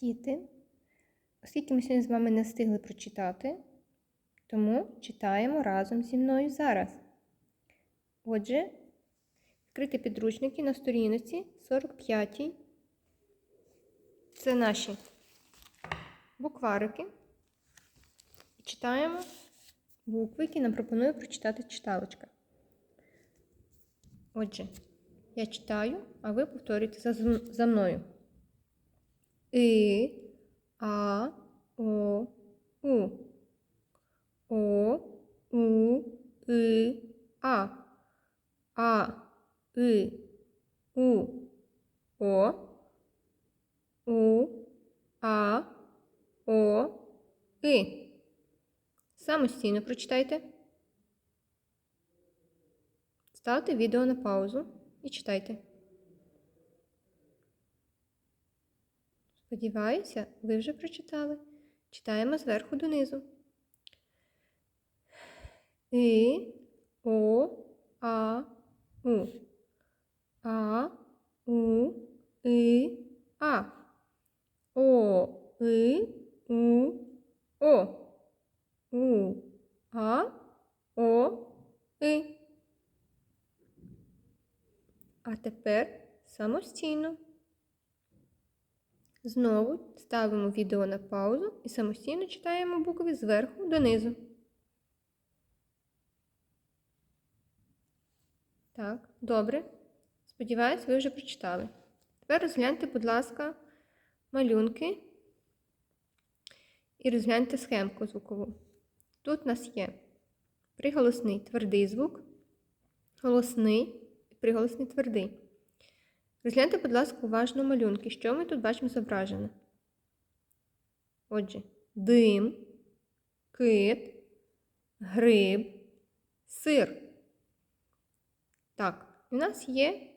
Діти, оскільки ми сьогодні з вами не встигли прочитати, тому читаємо разом зі мною зараз. Отже, відкрити підручники на сторінці 45. Це наші букварики. І Читаємо букви, які нам пропонує прочитати читалочка. Отже, я читаю, а ви повторюєте за, за мною. И, А, О, У. О, У, И, А. А, И, У. О, У, А, О, И. Самостійно прочитайте. Ставте відео на паузу і читайте. Сподіваюся, ви вже прочитали. Читаємо зверху донизу. І, О, А, У. А, У, И, А. О, И, У, О. У, А, О, И. А тепер самостійно. Знову ставимо відео на паузу і самостійно читаємо букви зверху донизу. Так, добре. Сподіваюсь, ви вже прочитали. Тепер розгляньте, будь ласка, малюнки і розгляньте схемку звукову. Тут у нас є приголосний твердий звук, голосний і приголосний твердий. Розгляньте, будь ласка, уважно малюнки, що ми тут бачимо зображено. Отже, дим, кит, гриб, сир. Так, у нас є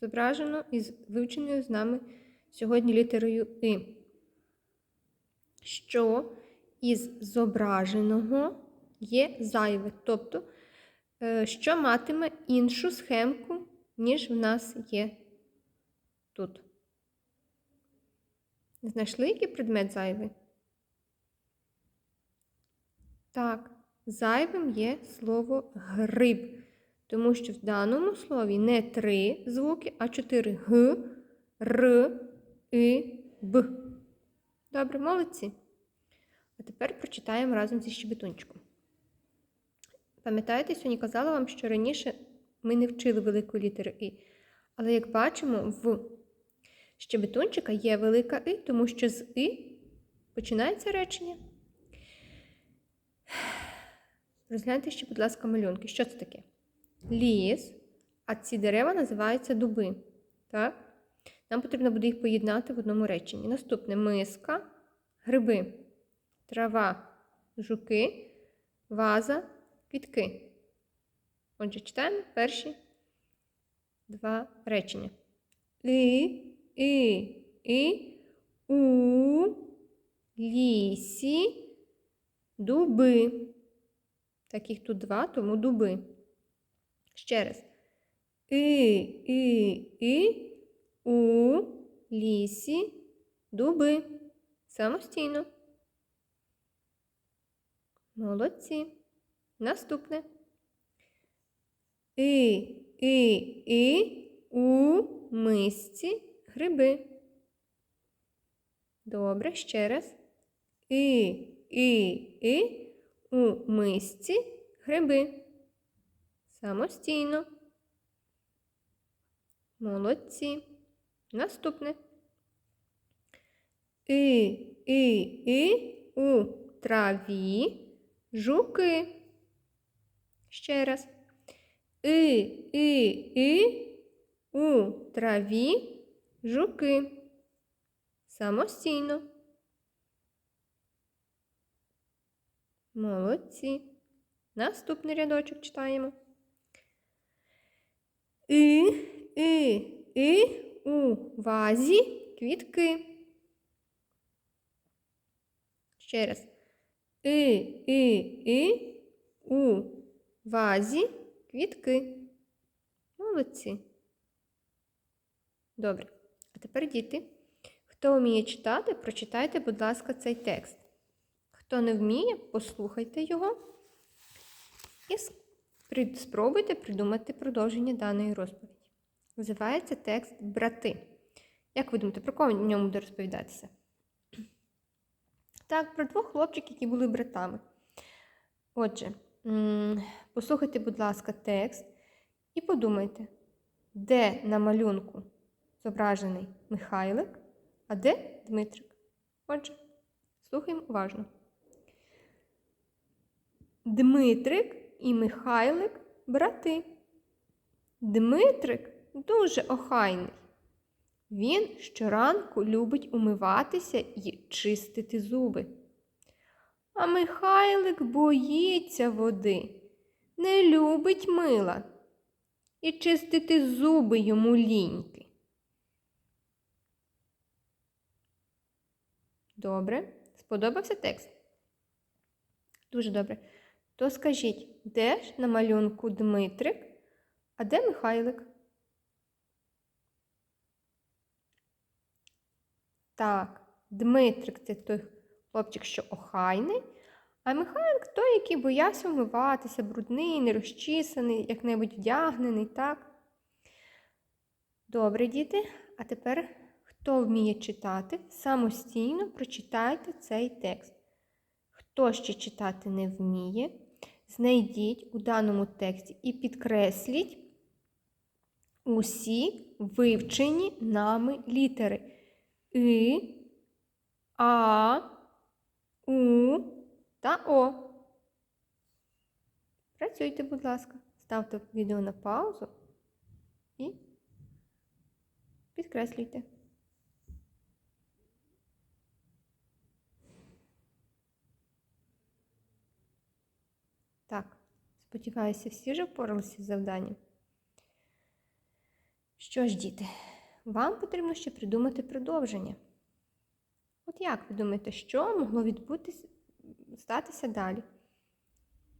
зображено із вивченою з нами сьогодні літерою И. Що із зображеного є зайве. Тобто, е, що матиме іншу схемку, ніж в нас є тут. Знайшли який предмет зайвий? Так, зайвим є слово гриб, тому що в даному слові не три звуки, а чотири г, р, і, б. Добре, молодці. А тепер прочитаємо разом зі щебетунчиком. Пам'ятаєте, сьогодні казала вам, що раніше ми не вчили великої літери І. Але, як бачимо, в щебетунчика є велика І, тому що з І починається речення. Розгляньте ще, будь ласка, малюнки. Що це таке? Ліс, а ці дерева називаються дуби. Так? Нам потрібно буде їх поєднати в одному реченні. Наступне миска, гриби, трава, жуки, ваза, квітки. Отже, читаємо перші два речення. І, і, і, у лісі дуби. Таких тут два, тому дуби. Ще раз. І, і, і, у лісі дуби. Самостійно. Молодці. Наступне. І, і, і у мисці гриби. Добре, ще раз. І, і, і у мисці гриби. Самостійно. Молодці. Наступне. І, і, і у траві жуки. Ще раз. І, і, і у траві жуки. Самостійно. Молодці. Наступний рядочок читаємо. І, і, і у вазі квітки. Ще раз. І, і, і у вазі квітки. Молодці. Добре. Тепер, діти, Хто вміє читати, прочитайте, будь ласка, цей текст. Хто не вміє, послухайте його і спробуйте придумати продовження даної розповіді. Називається текст Брати. Як ви думаєте, про кого в ньому буде розповідатися? Так, про двох хлопчиків, які були братами. Отже, послухайте, будь ласка, текст і подумайте, де на малюнку зображений Михайлик, а де Дмитрик. Отже, слухаємо уважно. Дмитрик і Михайлик брати. Дмитрик дуже охайний. Він щоранку любить умиватися і чистити зуби. А Михайлик боїться води, не любить мила і чистити зуби йому ліньки. Добре, сподобався текст? Дуже добре. То скажіть, де ж на малюнку Дмитрик, а де Михайлик? Так, Дмитрик це той хлопчик, що охайний, а Михайлик той, який боявся вмиватися, брудний, нерозчісаний, як-небудь вдягнений, так? Добре, діти. А тепер, хто вміє читати, самостійно прочитайте цей текст. Хто ще читати не вміє, знайдіть у даному тексті і підкресліть усі вивчені нами літери И, А, У та О. Працюйте, будь ласка. Ставте відео на паузу і підкреслюйте. Так, сподіваюся, всі вже впоралися з завданням. Що ж, діти, вам потрібно ще придумати продовження. От як ви думаєте, що могло відбутися, статися далі?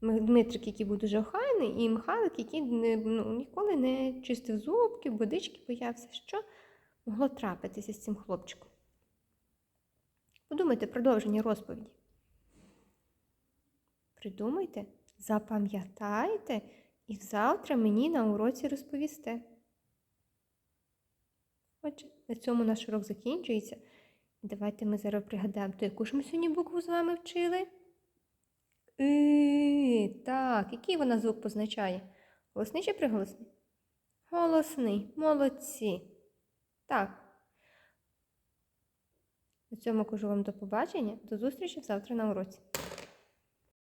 Дмитрик, який був дуже охайний, і Михайлик, який не, ну, ніколи не чистив зубки, водички боявся. Що могло трапитися з цим хлопчиком? Подумайте продовження розповіді. Придумайте, запам'ятайте і завтра мені на уроці розповісте. Отже, на цьому наш урок закінчується. Давайте ми зараз пригадаємо, то яку ж ми сьогодні букву з вами вчили? И, так, який вона звук позначає? Голосний чи приголосний? Голосний. Молодці. Так. На цьому кажу вам до побачення. До зустрічі завтра на уроці.